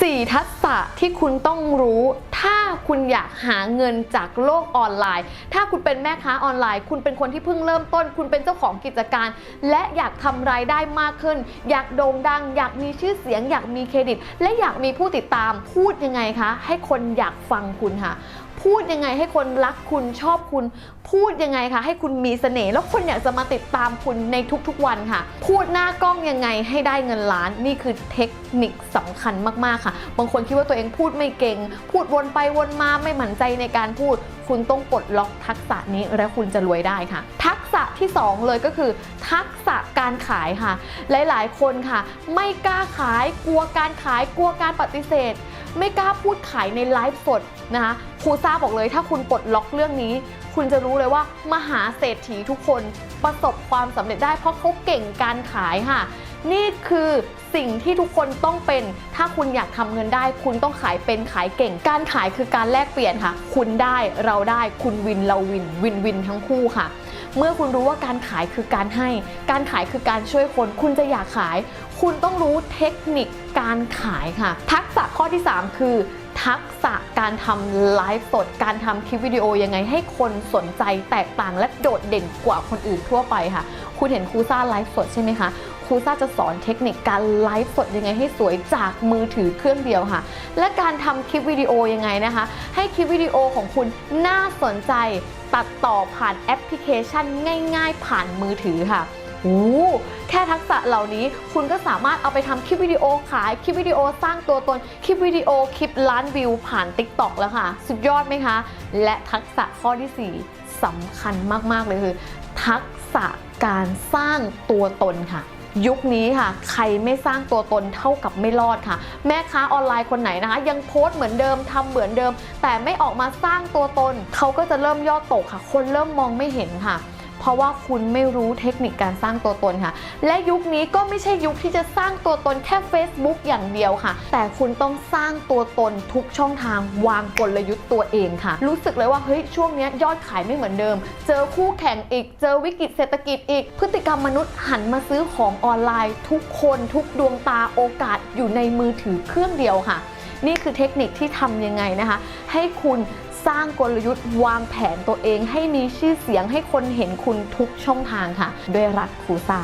4 ทักษะที่คุณต้องรู้ ถ้าคุณอยากหาเงินจากโลกออนไลน์ ถ้าคุณเป็นแม่ค้าออนไลน์ คุณเป็นคนที่เพิ่งเริ่มต้น คุณเป็นเจ้าของกิจการ และอยากทำรายได้มากขึ้น อยากโด่งดัง อยากมีชื่อเสียง อยากมีเครดิต และอยากมีผู้ติดตามพูดยังไงคะ ให้คนอยากฟังคุณค่ะ พูดยังไงให้คนรักคุณชอบคุณ พูดยังไงคะให้คุณมีเสน่ห์แล้วคนอยากจะมาติดตามคุณในทุกๆวันค่ะ พูดหน้ากล้องยังไงให้ได้เงินล้านนี่คือเทคนิคสำคัญมากๆค่ะ บางคนคิดว่าตัวเองพูดไม่เก่ง พูดวนไปวนมาไม่หมั่นใจในการพูด คุณต้องปลดล็อกทักษะนี้และคุณจะรวยได้ค่ะ ทักษะที่ 2 เลยก็คือ ทักษะการขายค่ะ หลายๆ คนค่ะ ไม่กล้าขายกลัวการขายกลัวการปฏิเสธ ไม่กล้าพูดขายในไลฟ์สดนะคะครูซ่าบอกเลยถ้าคุณปลดล็อกเรื่องนี้ คุณจะรู้เลยว่ามหาเศรษฐีทุกคนประสบความสำเร็จได้เพราะเขาเก่งการขายค่ะ นี่คือสิ่งที่ทุกคนต้องเป็น ถ้าคุณอยากทำเงินได้ คุณต้องขายเป็นขายเก่ง การขายคือการแลกเปลี่ยนค่ะ คุณได้เราได้คุณวินเราวินวินวินทั้งคู่ค่ะ เมื่อคุณรู้ว่าการขายคือการให้ การขายคือการช่วยคน คุณจะอยากขาย คุณต้องรู้เทคนิค การขายค่ะ ทักษะข้อที่ 3 คือ ทักษะการทำไลฟ์สด การทำคลิปวิดีโอยังไงให้คนสนใจแตกต่างและโดดเด่นกว่าคนอื่นทั่วไปค่ะ คุณเห็นครูซ่าไลฟ์สดใช่ไหมคะครูซ่าจะสอนเทคนิคการไลฟ์สดยังไงให้สวยจากมือถือเครื่องเดียวค่ะ และการทำคลิปวิดีโอยังไงนะคะ ให้คลิปวิดีโอของคุณน่าสนใจ ตัดต่อผ่านแอปพลิเคชันง่าย ๆ ผ่านมือถือค่ะ โอ้แค่ทักษะเหล่านี้คุณก็สามารถเอาไปทำคลิปวิดีโอขายคลิปวิดีโอสร้างตัวตนคลิปวิดีโอคลิปล้านวิวผ่าน t ิ k t o k แล้วค่ะ สุดยอดไหมคะ และทักษะข้อที่ 4สำคัญมาก ๆ เลยคือ ทักษะการสร้างตัวตนค่ะยุคนี้ค่ะ ใครไม่สร้างตัวตนเท่ากับไม่รอดค่ะ แม่ค้าออนไลน์คนไหนนะคะ ยังโพสต์เหมือนเดิมทำเหมือนเดิม แต่ไม่ออกมาสร้างตัวตน เขาก็จะเริ่มย่อตกค่ะ คนเริ่มมองไม่เห็นค่ะ เพราะว่าคุณไม่รู้เทคนิคการสร้างตัวตนค่ะ และยุคนี้ก็ไม่ใช่ยุคที่จะสร้างตัวตนแค่ Facebook อย่างเดียวค่ะ แต่คุณต้องสร้างตัวตนทุกช่องทางวางกลยุทธ์ตัวเองค่ะ รู้สึกเลยว่าเฮ้ยช่วงนี้ยอดขายไม่เหมือนเดิม เจอคู่แข่งอีก เจอวิกฤตเศรษฐกิจอีก พฤติกรรมมนุษย์หันมาซื้อของออนไลน์ ทุกคนทุกดวงตาโอกาสอยู่ในมือถือเครื่องเดียวค่ะ นี่คือเทคนิคที่ทำยังไงนะคะ ให้คุณสร้างกลยุทธ์วางแผนตัวเอง ให้มีชื่อเสียงให้คนเห็นคุณทุกช่องทางค่ะ ด้วยรักครูซา